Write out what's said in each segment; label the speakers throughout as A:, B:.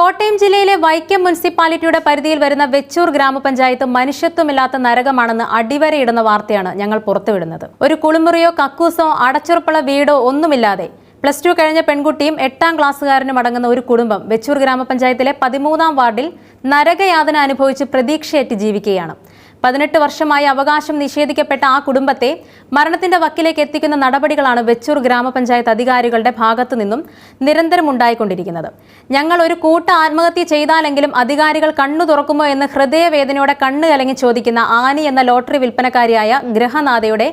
A: കോട്ടയം ജില്ലയിലെ വൈക്കം മുനിസിപ്പാലിറ്റിയുടെ പരിധിയിൽ വരുന്ന വെച്ചൂർ ഗ്രാമപഞ്ചായത്ത് മനുഷ്യത്വമില്ലാത്ത നരകമാണെന്ന് അടിവരയിടുന്ന വാർത്തയാണ് ഞങ്ങൾ പുറത്തുവിടുന്നത്. ഒരു കുളിമുറിയോ കക്കൂസോ അടച്ചുറപ്പുള്ള വീടോ ഒന്നുമില്ലാതെ പ്ലസ് ടു കഴിഞ്ഞ പെൺകുട്ടിയും എട്ടാം ക്ലാസ്സുകാരനും അടങ്ങുന്ന ഒരു കുടുംബം വെച്ചൂർ ഗ്രാമപഞ്ചായത്തിലെ പതിമൂന്നാം വാർഡിൽ നരകയാതന അനുഭവിച്ച് പ്രതീക്ഷയേറ്റ് ജീവിക്കുകയാണ്. പതിനെട്ട് വർഷമായി അവകാശം നിഷേധിക്കപ്പെട്ട ആ കുടുംബത്തെ മരണത്തിന്റെ വക്കിലേക്ക് എത്തിക്കുന്ന നടപടികളാണ് വെച്ചൂർ ഗ്രാമപഞ്ചായത്ത് അധികാരികളുടെ ഭാഗത്തു നിന്നും നിരന്തരം ഉണ്ടായിക്കൊണ്ടിരിക്കുന്നത്. ഞങ്ങൾ ഒരു കൂട്ട ആത്മഹത്യ ചെയ്താലെങ്കിലും അധികാരികൾ കണ്ണു തുറക്കുമോ എന്ന് ഹൃദയവേദനയോടെ കണ്ണു കലങ്ങി ചോദിക്കുന്ന ആനി എന്ന ലോട്ടറി വിൽപ്പനക്കാരിയായ ഗ്രഹനാഥയുടെ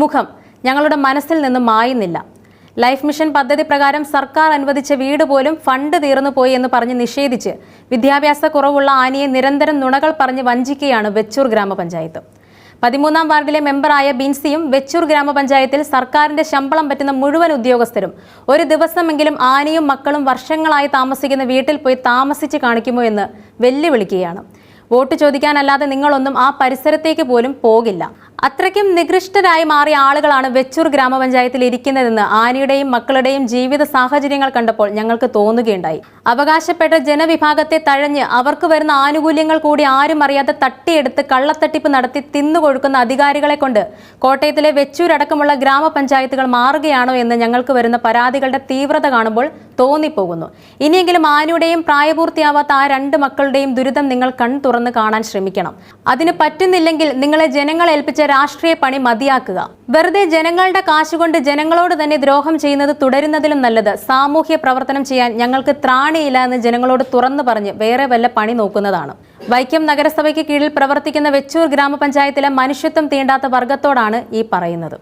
A: മുഖം ഞങ്ങളുടെ മനസ്സിൽ നിന്നും മായുന്നില്ല. ലൈഫ് മിഷൻ പദ്ധതി പ്രകാരം സർക്കാർ അനുവദിച്ച വീട് പോലും ഫണ്ട് തീർന്നു പോയി എന്ന് പറഞ്ഞ് നിഷേധിച്ച് വിദ്യാഭ്യാസ കുറവുള്ള ആനയെ നിരന്തരം നുണകൾ പറഞ്ഞ് വഞ്ചിക്കുകയാണ് വെച്ചൂർ ഗ്രാമപഞ്ചായത്ത്. പതിമൂന്നാം വാർഡിലെ മെമ്പറായ ബിൻസിയും വെച്ചൂർ ഗ്രാമപഞ്ചായത്തിൽ സർക്കാരിന്റെ ശമ്പളം പറ്റുന്ന മുഴുവൻ ഉദ്യോഗസ്ഥരും ഒരു ദിവസമെങ്കിലും ആനയും മക്കളും വർഷങ്ങളായി താമസിക്കുന്ന വീട്ടിൽ പോയി താമസിച്ച് കാണിക്കുമോ എന്ന് വെല്ലുവിളിക്കുകയാണ്. വോട്ട് ചോദിക്കാനല്ലാതെ നിങ്ങളൊന്നും ആ പരിസരത്തേക്ക് പോലും പോകില്ല. അത്രയ്ക്കും നികൃഷ്ടരായി മാറിയ ആളുകളാണ് വെച്ചൂർ ഗ്രാമപഞ്ചായത്തിൽ ഇരിക്കുന്നതെന്ന് ആനയുടെയും മക്കളുടെയും ജീവിത സാഹചര്യങ്ങൾ കണ്ടപ്പോൾ ഞങ്ങൾക്ക് തോന്നുകയുണ്ടായി. അവകാശപ്പെട്ട ജനവിഭാഗത്തെ തഴഞ്ഞ് അവർക്ക് വരുന്ന ആനുകൂല്യങ്ങൾ കൂടി ആരും അറിയാതെ തട്ടിയെടുത്ത് കള്ളത്തട്ടിപ്പ് നടത്തി തിന്നുകൊഴുക്കുന്ന അധികാരികളെ കൊണ്ട് കോട്ടയത്തിലെ വെച്ചൂരടക്കമുള്ള ഗ്രാമപഞ്ചായത്തുകൾ മാറുകയാണോ എന്ന് ഞങ്ങൾക്ക് വരുന്ന പരാതികളുടെ തീവ്രത കാണുമ്പോൾ തോന്നിപ്പോകുന്നു. ഇനിയെങ്കിലും ആനയുടെയും പ്രായപൂർത്തിയാവാത്ത ആ രണ്ട് മക്കളുടെയും ദുരിതം നിങ്ങൾ കൺ തുറന്ന് കാണാൻ ശ്രമിക്കണം. അതിന് പറ്റുന്നില്ലെങ്കിൽ നിങ്ങളെ ജനങ്ങൾ ഏൽപ്പിച്ച രാഷ്ട്രീയ പണി മതിയാക്കുക. വെറുതെ ജനങ്ങളുടെ കാശുകൊണ്ട് ജനങ്ങളോട് തന്നെ ദ്രോഹം ചെയ്യുന്നത് തുടരുന്നതിലും നല്ലത്. സാമൂഹ്യ പ്രവർത്തനം ചെയ്യാൻ ഞങ്ങൾക്ക് ത്രാണിയില്ല എന്ന് ജനങ്ങളോട് തുറന്നു പറഞ്ഞ് വേറെ വല്ല പണി നോക്കുന്നതാണ്. വൈക്കം നഗരസഭയ്ക്ക് കീഴിൽ പ്രവർത്തിക്കുന്ന വെച്ചൂർ ഗ്രാമപഞ്ചായത്തിലെ മനുഷ്യത്വം തീണ്ടാത്ത വർഗത്തോടാണ് ഈ പറയുന്നത്.